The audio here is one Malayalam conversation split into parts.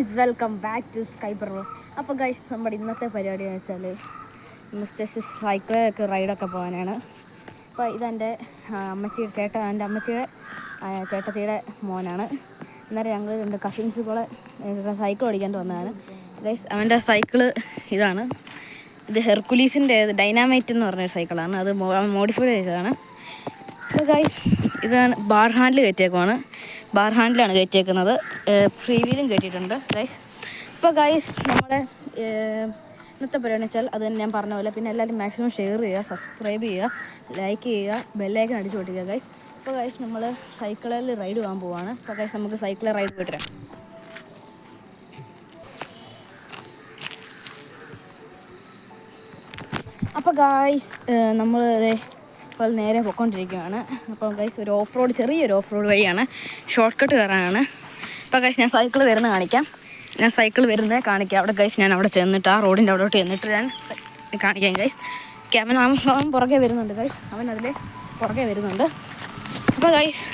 Guys welcome back to Skyber അപ്പോൾ ഗൈസ് നമ്മുടെ ഇന്നത്തെ പരിപാടി എന്ന് വെച്ചാൽ മിസ്റ്റേഴ്സ് സൈക്കിളൊക്കെ റൈഡൊക്കെ പോകാനാണ്. അപ്പോൾ ഇതെന്റെ അമ്മച്ചിയുടെ ചേട്ട എന്റെ അമ്മച്ചിയുടെ ചേട്ടത്തിയുടെ മോനാണ്. അന്നേരം ഞങ്ങൾ രണ്ട് കസിൻസ് കൂടെ സൈക്കിൾ ഓടിക്കാൻ വന്നതാണ്. ഗൈസ് അവന്റെ സൈക്കിൾ ഇതാണ്. ഇത് ഹെർക്കുലീസിന്റെ ഡൈനാമൈറ്റ് എന്ന് പറഞ്ഞൊരു സൈക്കിളാണ് അത് മോഡിഫൈ ചെയ്തതാണ്. അപ്പോൾ ഗൈസ് ഇതാണ് ബാർ ഹാൻഡിൽ കയറ്റിയേക്കുവാണ്. ബാർ ഹാൻഡിലാണ് കയറ്റിയേക്കുന്നത്. ഫ്രീ വീലും കയറ്റിയിട്ടുണ്ട് ഗൈസ് ഇപ്പോൾ ഗൈസ് നമ്മുടെ ഇന്നത്തെ പരിപാടി വെച്ചാൽ അത് തന്നെ ഞാൻ പറഞ്ഞ പോലെ. പിന്നെ എല്ലാവരും മാക്സിമം ഷെയർ ചെയ്യുക സബ്സ്ക്രൈബ് ചെയ്യുക ലൈക്ക് ചെയ്യുക ബെല്ലൈക്കൻ അടിച്ചു പൊട്ടിക്കുക ഗൈസ് ഇപ്പോൾ ഗൈസ് നമ്മൾ സൈക്കിളിൽ റൈഡ് പോകാൻ പോവാണ്. അപ്പോൾ ഗൈസ് നമുക്ക് സൈക്കിളിൽ റൈഡ് പോയിട്ട് വരാം. അപ്പോൾ ഗായ്സ് നമ്മൾ ഇപ്പോൾ നേരെ പൊയ്ക്കൊണ്ടിരിക്കുകയാണ്. അപ്പോൾ ഗൈസ് ഒരു ഓഫ് റോഡ് ചെറിയൊരു ഓഫ് റോഡ് വഴിയാണ്. ഷോർട്ട് കട്ട് കയറാനാണ്. അപ്പോൾ ഗൈസ് ഞാൻ സൈക്കിൾ വരുന്ന കാണിക്കാം. ഞാൻ സൈക്കിൾ വരുന്നത് കാണിക്കാം. അവിടെ ഗൈസ് ഞാൻ അവിടെ ചെന്നിട്ട് ആ റോഡിന്റെ അവിടോട്ട് ചെന്നിട്ട് ഞാൻ കാണിക്കാം ഗൈസ് ക്യാമറ അവൻ പുറകെ വരുന്നുണ്ട് ഗൈസ് അവൻ അതിൽ പുറകെ വരുന്നുണ്ട്. അപ്പോൾ ഗൈസ്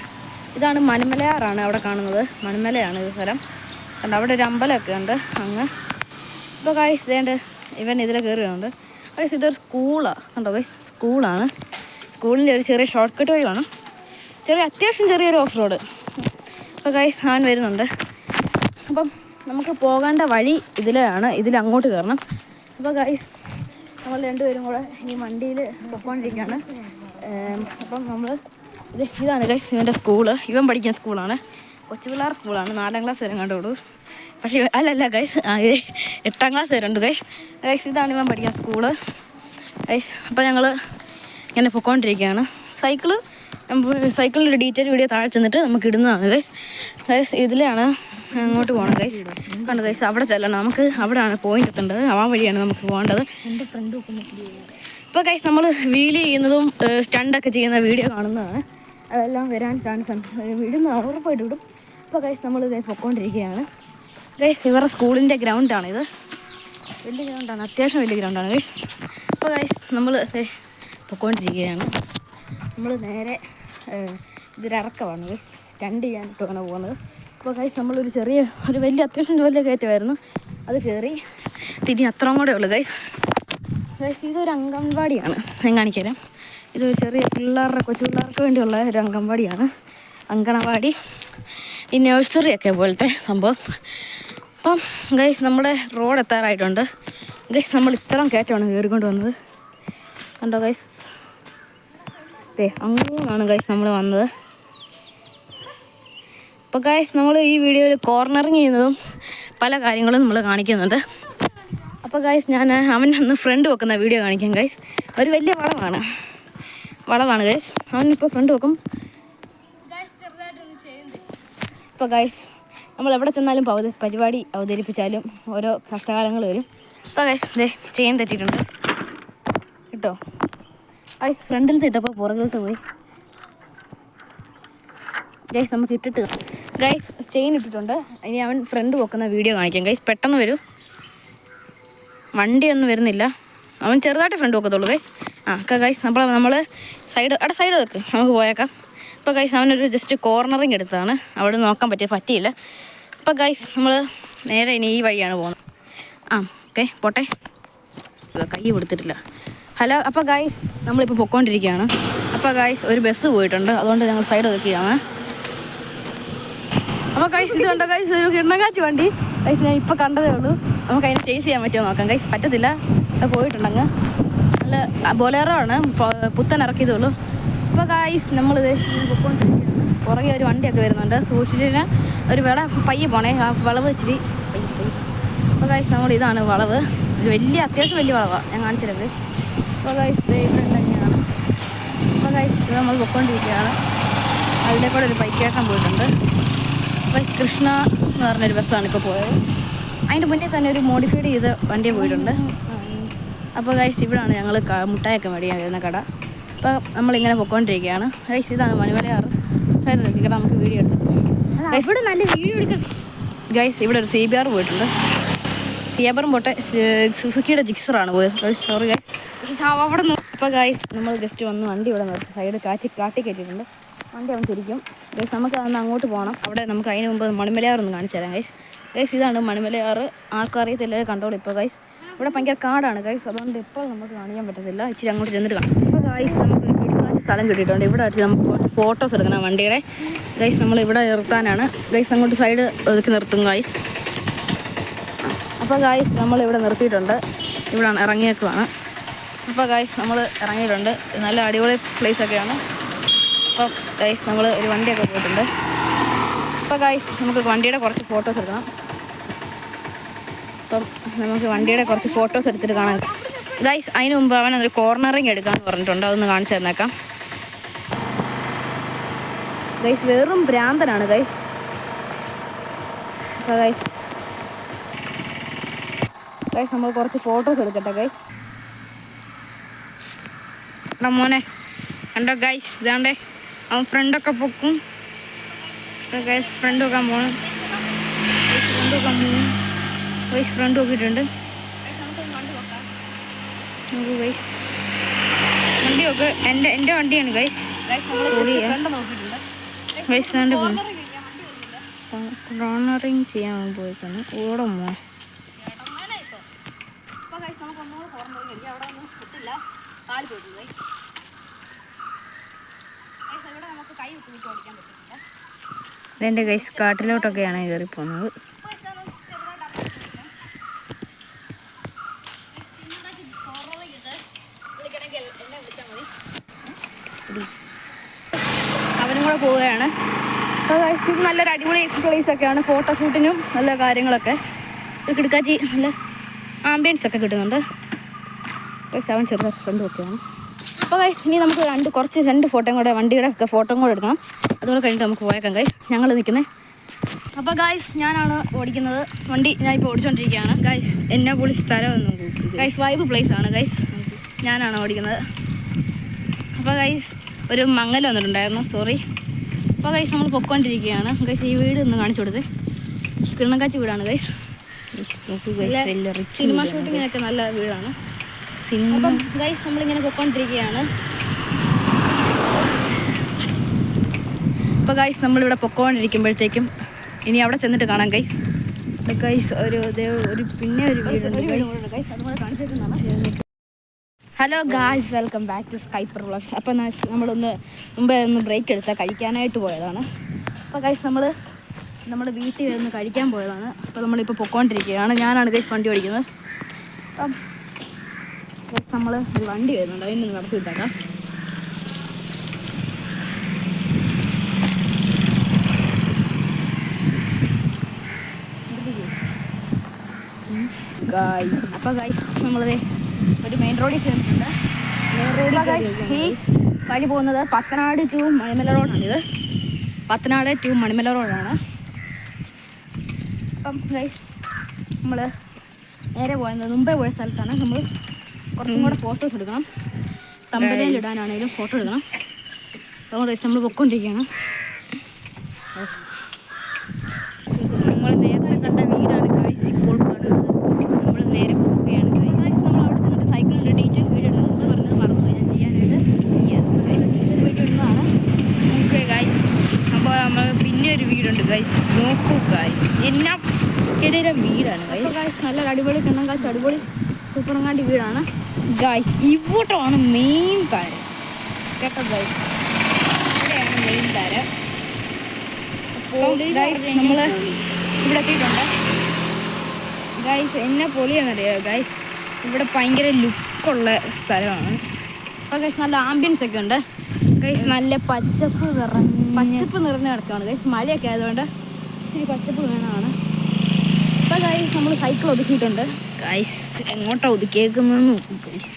ഇതാണ് മണിമലയാറാണ് അവിടെ കാണുന്നത്. മണിമലയാണ് ഇത് സ്ഥലം. കണ്ടോ അവിടെ ഒരു അമ്പലമൊക്കെ ഉണ്ട് അങ്ങ്. ഇപ്പോൾ ഗൈസ് ഇതേണ്ട് ഇവൻ ഇതിൽ കയറുകയുണ്ട് ഗൈസ് ഇതൊരു സ്കൂളാണ് കണ്ടോ ഗൈസ് സ്കൂളാണ് സ്കൂളിന്റെ ഒരു ചെറിയ ഷോർട്ട് കട്ട് വഴി വേണം. ചെറിയ അത്യാവശ്യം ചെറിയൊരു ഓഫ് റോഡ് അപ്പോൾ ഗൈസ് അവൻ വരുന്നുണ്ട്. അപ്പം നമുക്ക് പോകേണ്ട വഴി ഇതിലാണ്. ഇതിൽ അങ്ങോട്ട് കയറണം. അപ്പോൾ ഗൈസ് നമ്മൾ രണ്ടുപേരും കൂടെ ഈ വണ്ടിയിൽ പൊയ്ക്കൊണ്ടിരിക്കുകയാണ് ഏം, അപ്പം നമ്മൾ ഇത് ഇതാണ് ഗൈസ് ഇവന്റെ സ്കൂൾ ഇവൻ പഠിക്കുന്ന സ്കൂളാണ് കൊച്ചു പിള്ളേർ സ്കൂളാണ് നാലാം ക്ലാസ് വരെ കണ്ടുള്ളൂ പക്ഷേ അല്ല അല്ലല്ല ഗൈസ് എട്ടാം ക്ലാസ് വരെ ഉണ്ട് ഗൈസ് ഗൈസ് ഇതാണ് ഇവൻ പഠിക്കുന്ന സ്കൂൾ ഗൈസ് അപ്പോൾ ഞങ്ങൾ ഇങ്ങനെ പൊയ്ക്കൊണ്ടിരിക്കുകയാണ് സൈക്കിൾ സൈക്കിളിന്റെ ഡീറ്റെയിൽ വീഡിയോ താഴെ ചെന്നിട്ട് നമുക്ക് ഇടുന്നതാണ് ഗൈസ് ഗൈസ് ഇതിലാണ് അങ്ങോട്ട് പോകണം ഗൈസ് കണ്ടു ഗൈസ് അവിടെ ചെല്ലണം. നമുക്ക് അവിടെയാണ് പോയിന്റ് എത്തേണ്ടത്. ആ വഴിയാണ് നമുക്ക് പോകേണ്ടത്. ഇപ്പോൾ ഗൈസ് നമ്മൾ വീൽ ചെയ്യുന്നതും സ്റ്റണ്ടൊക്കെ ചെയ്യുന്ന വീഡിയോ കാണുന്നതാണ്. അതെല്ലാം വരാൻ ചാൻസ് ഉണ്ട് വിടുന്ന ഉറപ്പായിട്ട് വിടും ഇപ്പോൾ ഗൈസ് നമ്മൾ ഇതേ പൊയ്ക്കൊണ്ടിരിക്കുകയാണ് ഗൈസ് ഇവരുടെ സ്കൂളിന്റെ ഗ്രൗണ്ടാണിത് വലിയ ഗ്രൗണ്ടാണ് അത്യാവശ്യം വലിയ ഗ്രൗണ്ടാണ് ഗൈസ് അപ്പോൾ ഗൈസ് നമ്മൾ പൊയ്ക്കൊണ്ടിരിക്കുകയാണ് നമ്മൾ നേരെ ഏഹ്, ഇതൊരു ഇറക്കമാണ് ഗൈസ് സ്റ്റണ്ട് ചെയ്യാനായിട്ടാണ് പോകുന്നത്. അപ്പോൾ ഗൈസ് നമ്മളൊരു ചെറിയ ഒരു വലിയ അത്യാവശ്യം വലിയ കയറ്റമായിരുന്നു. അത് കയറി തിരി അത്രയും കൂടെ ഉള്ളു ഗൈസ് ഗൈസ് ഇതൊരു അംഗൻവാടിയാണ്. ഞാൻ കാണിക്കാം. ഇതൊരു ചെറിയ പിള്ളേരുടെ കൊച്ചു പിള്ളേർക്ക് വേണ്ടിയുള്ള ഒരു അംഗൻവാടിയാണ്. അങ്കണവാടി. ഈ ഒക്കെ പോലത്തെ സംഭവം. അപ്പം ഗൈസ് നമ്മുടെ റോഡ് എത്താറായിട്ടുണ്ട്. ഗൈസ് നമ്മൾ ഇത്രയും കയറ്റമാണ് കയറിക്കൊണ്ട് വന്നത്. കണ്ടോ ഗൈസ് അതെ അങ്ങനെയാണ് ഗൈസ് നമ്മൾ വന്നത്. അപ്പോൾ ഗൈസ് നമ്മൾ ഈ വീഡിയോയിൽ കോർണറിങ് ചെയ്യുന്നതും പല കാര്യങ്ങളും നമ്മൾ കാണിക്കുന്നുണ്ട്. അപ്പോൾ ഗൈസ് ഞാൻ അവൻ അന്ന് ഫ്രണ്ട് വെക്കുന്ന വീഡിയോ കാണിക്കാം ഗൈസ് ഒരു വലിയ വളമാണ് വളമാണ് ഗൈസ് അവൻ ഇപ്പോൾ ഫ്രണ്ട് വെക്കും. ഇപ്പോൾ ഗൈസ് നമ്മൾ എവിടെ ചെന്നാലും പരിപാടി അവതരിപ്പിച്ചാലും ഓരോ കഷ്ടകാലങ്ങൾ വരും. അപ്പോൾ ഗൈസ് ദേ ചെയിൻ തെറ്റിയിട്ടുണ്ട്. ഗൈസ് ഫ്രണ്ടിൽ ഇട്ടപ്പോൾ പുറകിലോട്ട് പോയി. ഗൈസ് നമുക്ക് ഇട്ടിട്ട് ഗൈസ് ചെയിൻ ഇട്ടിട്ടുണ്ട്. ഇനി അവൻ ഫ്രണ്ട് പോക്കുന്ന വീഡിയോ കാണിക്കാം. ഗൈസ് പെട്ടെന്ന് വരൂ. വണ്ടിയൊന്നും വരുന്നില്ല. അവൻ ചെറുതായിട്ട് ഫ്രണ്ട് വെക്കത്തുള്ളൂ ഗൈസ് ആ ഒക്കെ ഗൈസ് നമ്മൾ നമ്മൾ സൈഡ് അവിടെ സൈഡ് വെക്ക്. നമുക്ക് പോയേക്കാം. ഇപ്പോൾ ഗൈസ് അവനൊരു ജസ്റ്റ് കോർണറിങ് എടുത്താണ്. അവിടെ നോക്കാൻ പറ്റിയ പറ്റിയില്ല. അപ്പോൾ ഗൈസ് നമ്മൾ നേരെ ഇനി ഈ വഴിയാണ് പോകുന്നത്. ആ ഓക്കെ പോട്ടെ. കൈ കൊടുത്തിട്ടില്ല. ഹലോ അപ്പോൾ ഗായ്സ് നമ്മളിപ്പോൾ പൊക്കോണ്ടിരിക്കുകയാണ്. അപ്പോൾ ഗായ്സ് ഒരു ബസ് പോയിട്ടുണ്ട്. അതുകൊണ്ട് ഞങ്ങൾ സൈഡ് വെക്കുകയാണ് അപ്പോൾ ഗൈസ് ഇത് കണ്ടോ ഗൈസ് ഒരു കിണ്ണങ്കാച്ചി വണ്ടി. ഗൈസ് ഞാൻ ഇപ്പോൾ കണ്ടതേ ഉള്ളൂ. നമുക്ക് അതിനെ ചേസ് ചെയ്യാൻ പറ്റുമോ നോക്കാം. ഗൈസ് പറ്റത്തില്ല. അത് പോയിട്ടുണ്ടങ്ങ് നല്ല ബൊലേറോ ആണ് പുത്തൻ ഇറക്കിയതേ ഉള്ളൂ അപ്പോൾ ഗൈസ് നമ്മളിത് പൊക്കോണ്ടിരിക്കുകയാണ്. പുറകെ ഒരു വണ്ടിയൊക്കെ വരുന്നുണ്ട്. സൂക്ഷിച്ചിട്ട് ഒരു വിള പയ്യെ പോണേ. ആ വളവ് പയ്യെ അപ്പോൾ ഗൈസ് നമ്മൾ ഇതാണ് വളവ്. വലിയ അത്യാവശ്യം വലിയ വളവാണ് ഞാൻ കാണിച്ചില്ല ഗൈസ് അപ്പോൾ ഗൈസ് ഇവിടെ തന്നെയാണ് അപ്പോൾ ഗൈസ് നമ്മൾ പൊക്കോണ്ടിരിക്കുകയാണ്. അതിന്റെ കൂടെ ഒരു ബൈക്കേക്കാൻ പോയിട്ടുണ്ട്. അപ്പോൾ കൃഷ്ണ എന്ന് പറഞ്ഞൊരു ബസ്സാണ് ഇപ്പോൾ പോയത്. അതിന്റെ മുന്നേ തന്നെ ഒരു മോഡിഫൈഡ് ചെയ്ത വണ്ടി പോയിട്ടുണ്ട്. അപ്പോൾ ഗൈസ് ഇവിടാണ് ഞങ്ങൾ മുട്ടായൊക്കെ മേടിക്കാൻ വരുന്ന കട. അപ്പോൾ നമ്മളിങ്ങനെ പൊക്കോണ്ടിരിക്കുകയാണ്. ഗൈസ് ഇതാണ് മണിമലയാറ്. സൈഡ് കട നമുക്ക് വീഡിയോ എടുത്തു ഇവിടെ നല്ല വീഡിയോ എടുക്കാം. ഗൈസ് ഇവിടെ ഒരു സി ബി ആർ പോയിട്ടുണ്ട്. സിയാബറും പോട്ടെ സുസുക്കിയുടെ ജിക്സറാണ് പോയത്. സോറി ഗൈസ് അവിടെ ഇപ്പോൾ ഗൈസ് നമ്മൾ ജസ്റ്റ് വന്ന് വണ്ടി ഇവിടെ നിർത്തി. സൈഡ് കാറ്റി കാട്ടി കയറ്റിയിട്ടുണ്ട്. വണ്ടി അവൻ തിരിക്കും. ഗൈസ് നമുക്ക് അന്ന് അങ്ങോട്ട് പോകണം അവിടെ നമുക്ക് അതിന് മുമ്പ് മണിമലയാർ ഒന്ന് കാണിച്ചു തരാം ഗൈസ് ഗൈസ് ഇതാണ് മണിമലയാർ. ആർക്കും അറിയത്തില്ല കണ്ടോളൂ ഇപ്പോൾ ഗൈസ് ഇവിടെ ഭയങ്കര കാടാണ് ഗൈസ് അതുകൊണ്ട് ഇപ്പോൾ നമുക്ക് കാണിക്കാൻ പറ്റത്തില്ല. ഇച്ചിരി അങ്ങോട്ട് ചെന്നിട്ട് കാണാം. ഇപ്പോൾ ഗൈസ് നമുക്ക് കിടക്കാച്ച സ്ഥലം കിട്ടിയിട്ടുണ്ട്. ഇവിടെ വെച്ച് നമുക്ക് കുറച്ച് ഫോട്ടോസ് എടുക്കണം വണ്ടിയുടെ. ഗൈസ് നമ്മൾ ഇവിടെ നിർത്താനാണ്. ഗൈസ് അങ്ങോട്ട് സൈഡ് ഒതുക്കി നിർത്തും ഗൈസ് അപ്പോൾ ഗായ്സ് നമ്മൾ ഇവിടെ നിർത്തിയിട്ടുണ്ട്. ഇവിടെ ഇറങ്ങിയേക്കുവാണ്. അപ്പോൾ ഗൈസ് നമ്മൾ ഇറങ്ങിയിട്ടുണ്ട്. നല്ല അടിപൊളി place ഒക്കെയാണ്. അപ്പം ഗൈസ് നമ്മൾ ഒരു വണ്ടിയൊക്കെ പോയിട്ടുണ്ട്. അപ്പോൾ ഗൈസ് നമുക്ക് വണ്ടിയുടെ കുറച്ച് ഫോട്ടോസ് എടുക്കണം. അപ്പം നമുക്ക് വണ്ടിയുടെ കുറച്ച് ഫോട്ടോസ് എടുത്തിട്ട് കാണാം. ഗൈസ് അതിന് മുമ്പ് അവൻ ഒരു കോർണറിങ് എടുക്കാമെന്ന് പറഞ്ഞിട്ടുണ്ട്. അതൊന്ന് കാണിച്ചു തന്നേക്കാം. ഗൈസ് വെറും ഭ്രാന്തനാണ് ഗൈസ് അപ്പോൾ ഗൈസ് ഗൈസ് നമ്മൾ കുറച്ച് ഫോട്ടോസ് എടുക്കട്ടെ ഗൈസ് എടാ മോനെ. കണ്ടോ ഗൈസ് ഇതാണ്ടേ. അവൻ ഫ്രണ്ടൊക്കെ പൊക്കും. ഗൈസ് ഫ്രണ്ട് വെക്കാൻ പോണം ഫ്രണ്ട് വെക്കാൻ പോകും ഗൈസ് ഫ്രണ്ട് നോക്കിയിട്ടുണ്ട് നോക്കൂ ഗൈസ് വണ്ടി നോക്ക് എന്റെ എന്റെ വണ്ടിയാണ് ഗൈസ് ഗൈസ് എന്റെ കോർണറിങ് ചെയ്യാൻ പോയിക്കാണ്. ഇതെന്റെ ഗൈസ് കാട്ടിലോട്ടൊക്കെയാണ് കയറി പോകുന്നത് അവനും കൂടെ പോവുകയാണ്. ഇത് നല്ലൊരു അടിപൊളി പ്ലേസ് ഒക്കെയാണ്. ഫോട്ടോ ഷൂട്ടിനും നല്ല കാര്യങ്ങളൊക്കെ. കിടക്കാച്ചി നല്ല ആംബിയൻസ് ഒക്കെ കിട്ടുന്നുണ്ട്. അവൻ ചെറിയ ഫ്രണ്ട് ഒക്കെയാണ്. അപ്പോൾ ഗൈസ് ഇനി നമുക്ക് രണ്ട് കുറച്ച് രണ്ട് ഫോട്ടോയും കൂടെ വണ്ടിയുടെ ഒക്കെ ഫോട്ടോയും കൂടെ എടുക്കണം. അതുപോലെ കഴിഞ്ഞിട്ട് നമുക്ക് പോയേക്കാം ഗൈസ് ഞങ്ങൾ നിൽക്കുന്നത് അപ്പോൾ ഗൈസ് ഞാനാണ് ഓടിക്കുന്നത്. വണ്ടി ഞാൻ ഇപ്പോൾ ഓടിച്ചുകൊണ്ടിരിക്കുകയാണ് ഗൈസ് എന്നെ പൊളി സ്ഥലമൊന്നും ഗൈസ് വൈബ് പ്ലേസ് ആണ് ഗൈസ് ഞാനാണ് ഓടിക്കുന്നത്. അപ്പോൾ ഗൈസ് ഒരു മങ്ങൽ വന്നിട്ടുണ്ടായിരുന്നു. സോറി അപ്പോൾ ഗൈസ് നമ്മൾ പൊക്കോണ്ടിരിക്കുകയാണ്. ഗൈസ് ഈ വീട് ഒന്ന് കാണിച്ചു കൊടുത്ത്. കിണ്ണക്കാച്ചി വീടാണ് ഗൈസ് സിനിമ ഷൂട്ടിങ്ങിനൊക്കെ നല്ല വീടാണ്. അപ്പം ഗൈസ് നമ്മളിങ്ങനെ പൊക്കോണ്ടിരിക്കുകയാണ്. അപ്പോൾ ഗൈസ് നമ്മളിവിടെ പൊക്കോണ്ടിരിക്കുമ്പോഴത്തേക്കും ഇനി അവിടെ ചെന്നിട്ട് കാണാം ഗൈസ് ഗൈസ് ഒരു ഒരു പിന്നെ ഒരു വീടുണ്ട് hello guys welcome back to Skyper vlogs അപ്പോൾ നമ്മളൊന്ന് മുമ്പേ ഒന്ന് ബ്രേക്ക് എടുത്താൽ കഴിക്കാനായിട്ട് പോയതാണ്. അപ്പോൾ ഗൈസ് നമ്മൾ നമ്മൾ വീട്ടിൽ വരുന്ന കഴിക്കാൻ പോയതാണ്. അപ്പോൾ നമ്മളിപ്പോൾ പൊക്കോണ്ടിരിക്കുകയാണ്. ഞാനാണ് ഗൈസ് വണ്ടി ഓടിക്കുന്നത്. നമ്മൾ ഒരു വണ്ടി വരുന്നുണ്ട്. അതിന് നമുക്ക് വിട്ടേക്കാം ഗായ്സ് അപ്പോൾ ഗൈസ് നമ്മളത് ഒരു മെയിൻ റോഡിൽ ചേർന്നിട്ടുണ്ട് ഈ വഴി പോകുന്നത് പത്തനാട് ടു മണിമല റോഡാണിത് പത്തനാട് ടു മണിമല റോഡാണ് അപ്പം ഗൈസ് നമ്മൾ നേരെ പോയത് മുമ്പേ പോയ സ്ഥലത്താണ്. നമ്മൾ കുറച്ചും കൂടെ ഫോട്ടോസ് എടുക്കണം. തമ്പലയിൽ ഇടാനാണെങ്കിലും ഫോട്ടോ എടുക്കണം. അതുകൊണ്ട് നമ്മൾ പൊക്കൊണ്ടിരിക്കുകയാണ് നമ്മൾ നേരത്തെ കണ്ട വീടാണ് ഗൈസ് ഇപ്പോൾ കാണുന്നത്. നമ്മൾ നേരെ പോവുകയാണ് ഗൈസ് നമ്മൾ അവിടെ ചെന്നിട്ട് സൈക്കിളിന്റെ ഡീറ്റെയിൽ വീഡിയോ നമ്മൾ പറഞ്ഞത് മറന്നു ഞാൻ ചെയ്യാനായിട്ട് യെസ് വീഡിയോ ഇടുന്നതാണ്. ഓക്കെ ഗൈസ് അപ്പോൾ നമ്മൾ പിന്നെ ഒരു വീടുണ്ട് ഗൈസ് നോക്കൂ ഗൈസ് എന്നാ ഇടയിലെ വീടാണ് ഗൈസ് ഗൈസ് നല്ല അടിപൊളി കാശ് അടിപൊളി സൂപ്പറങ്ങാണ്ടി വീടാണ്. ഗൈസ് ഇവിടമാണ് മെയിൻ കാര്യം. കേട്ടോ ഗൈസ് ഇവിടെയാണ് മെയിൻ കാര്യം. നമ്മൾ ഇവിടെ എത്തിയിട്ടുണ്ട്. ഗൈസ് എന്നെ പൊളിയാണെന്നറിയോ ഗൈസ് ഇവിടെ ഭയങ്കര ലുക്കുള്ള സ്ഥലമാണ്. അപ്പോൾ ഗൈസ് നല്ല ആംബിയൻസ് ഒക്കെ ഉണ്ട്. ഗൈസ് നല്ല പച്ചപ്പ് നിറഞ്ഞ പച്ചപ്പ് നിറഞ്ഞ കിടക്കുകയാണ് ഗൈസ് മഴയൊക്കെ ആയതുകൊണ്ട് ഇച്ചിരി പച്ചപ്പ് വേണമാണ്. അപ്പോൾ ഗൈസ് നമ്മൾ സൈക്കിൾ ഒതുക്കിയിട്ടുണ്ട്. ഗൈസ് എങ്ങോട്ടാണ് ഒതുക്കിയേക്കുന്നത് നോക്കൂ ഗൈസ്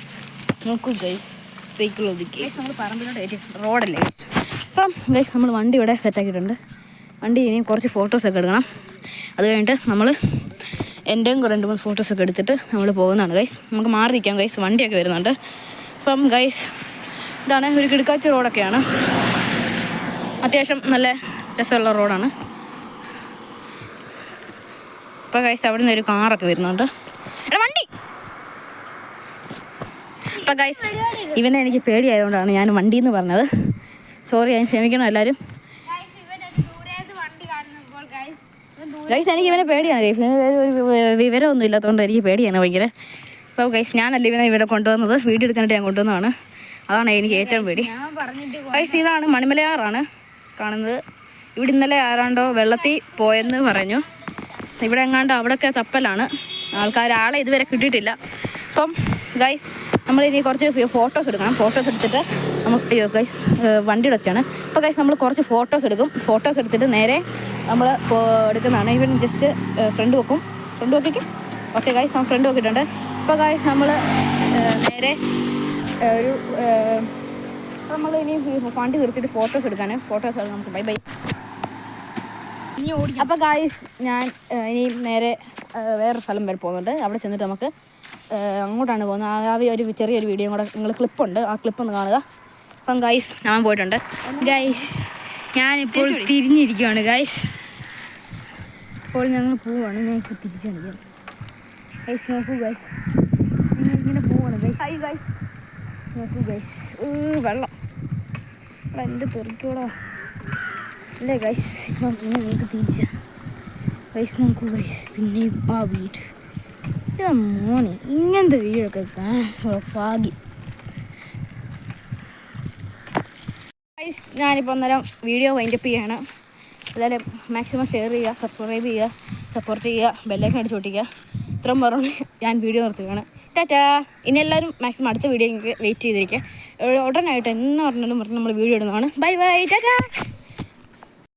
നോക്കൂ ഗൈസ് സൈക്കിൾ ഒതുക്കി. നമ്മൾ കയറ്റിയിട്ടുണ്ട് റോഡല്ലേ? ഗൈസ് അപ്പം ഗൈസ് നമ്മൾ വണ്ടി ഇവിടെ സെറ്റാക്കിയിട്ടുണ്ട് വണ്ടി ഇനിയും കുറച്ച് ഫോട്ടോസൊക്കെ എടുക്കണം. അത് കഴിഞ്ഞിട്ട് നമ്മൾ എന്റെയും രണ്ട് മൂന്ന് ഫോട്ടോസൊക്കെ എടുത്തിട്ട് നമ്മൾ പോകുന്നതാണ് ഗൈസ് നമുക്ക് മാറി നിൽക്കാം ഗൈസ് വണ്ടിയൊക്കെ വരുന്നുണ്ട്. അപ്പം ഗൈസ് ഇതാണ് ഒരു കിടക്കാച്ച റോഡൊക്കെയാണ്. അത്യാവശ്യം നല്ല രസമുള്ള റോഡാണ്. ഇപ്പം ഗൈസ് അവിടെ നിന്ന് ഒരു കാറൊക്കെ വരുന്നുണ്ട്. എടാ വണ്ടി ഇപ്പം ഗൈസ് ഇവനെ എനിക്ക് പേടിയായതുകൊണ്ടാണ് ഞാൻ വണ്ടി എന്ന് പറഞ്ഞത്. സോറി ഞാൻ ക്ഷമിക്കണം എല്ലാവരും. ഗൈസ് എനിക്ക് ഇവനെ പേടിയാണ്. ഗൈസ് ഒരു വിവരമൊന്നും ഇല്ലാത്തതുകൊണ്ട് എനിക്ക് പേടിയാണ് ഭയങ്കര. അപ്പോൾ ഗൈസ് ഞാനല്ല ഇവനെ ഇവിടെ കൊണ്ടുവന്നത്? വീഡിയോ എടുക്കാനായിട്ട് ഞാൻ കൊണ്ടുവന്നതാണ്. അതാണ് എനിക്ക് ഏറ്റവും പേടി. ഗൈസ് ഇതാണ് മണിമലയാറാണ് കാണുന്നത്. ഇവിടെ ഇന്നലെ ആരാണ്ടോ വെള്ളത്തിൽ പോയെന്ന് പറഞ്ഞു. ഇവിടെ എങ്ങാണ്ട് അവിടെയൊക്കെ തപ്പലാണ്. ആൾക്കാർ ആളെ ഇതുവരെ കിട്ടിയിട്ടില്ല. അപ്പം ഗൈസ് നമ്മൾ ഇനി കുറച്ച് ഫോട്ടോസ് എടുക്കണം. ഫോട്ടോസ് എടുത്തിട്ട് നമ്മൾ അയ്യോ ഗൈസ് വണ്ടിയുടെ വെച്ചാണ് അപ്പോൾ ഗൈസ് നമ്മൾ കുറച്ച് ഫോട്ടോസ് എടുക്കും. ഫോട്ടോസ് എടുത്തിട്ട് നേരെ നമ്മൾ എടുക്കുന്നതാണ്. ഇവൻ ജസ്റ്റ് ഫ്രണ്ട് വെക്കും. ഫ്രണ്ട് വെക്കിക്കും. ഓക്കെ ഗൈസ് നമ്മൾ ഫ്രണ്ട് വെക്കിയിട്ടുണ്ട് അപ്പോൾ ഗൈസ് നമ്മൾ നേരെ ഒരു നമ്മൾ ഇനി വണ്ടി നിർത്തിയിട്ട് ഫോട്ടോസ് എടുക്കാൻ ഫോട്ടോസ് നമുക്ക് ബൈ ബൈ ഇനി ഓടി അപ്പോൾ ഗായ്സ് ഞാൻ ഇനി നേരെ വേറൊരു സ്ഥലം വരെ പോകുന്നുണ്ട്. അവിടെ ചെന്നിട്ട് നമുക്ക് അങ്ങോട്ടാണ് പോകുന്നത്. ആ ഒരു ചെറിയൊരു വീഡിയോ കൂടെ നിങ്ങൾ ക്ലിപ്പുണ്ട് ആ ക്ലിപ്പ് ഒന്ന് കാണുക. അപ്പം ഗൈസ് ഞാൻ പോയിട്ടുണ്ട്. ഗൈസ് ഞാനിപ്പോൾ തിരിഞ്ഞിരിക്കുകയാണ് ഗൈസ് അപ്പോൾ ഞങ്ങൾ പോവാണ്. ഞാൻ തിരിച്ചു കാണിക്കാം ഗൈസ് നോക്കൂ ഗൈസ് ഇങ്ങനെ പോവാണ് ഗൈസ് ഹായ് ഗൈസ് നോക്കൂ ഗൈസ് വെള്ളം. ഇവിടെ എന്റെ തെറിക്കൂടാ അല്ലേ ഗൈസ് ഇപ്പം നിങ്ങൾക്ക് തിരിച്ച. ഗൈസ് നോക്കൂ ഗൈസ് പിന്നെ ആ വീട്. ഇതാ ഇങ്ങനത്തെ വീടൊക്കെ ഭാഗ്യം. ഞാനിപ്പോൾ അന്നേരം വീഡിയോ വൈൻഡപ്പ് ചെയ്യാണ്. എല്ലാവരും മാക്സിമം ഷെയർ ചെയ്യുക സബ്സ്ക്രൈബ് ചെയ്യുക സപ്പോർട്ട് ചെയ്യുക ബെല്ലൈക്കൻ അടിച്ചു പൊട്ടിക്കുക. ഇത്രയും പറഞ്ഞു ഞാൻ വീഡിയോ നിർത്തുകയാണ്. ടാറ്റാ ഇനി എല്ലാവരും മാക്സിമം അടുത്ത വീഡിയോ വെയിറ്റ് ചെയ്തിരിക്കുക. ഉടനായിട്ട് എന്ന് പറഞ്ഞാലും പറഞ്ഞ് നമ്മൾ വീഡിയോ ഇടുന്നതാണ്. Bye bye Tata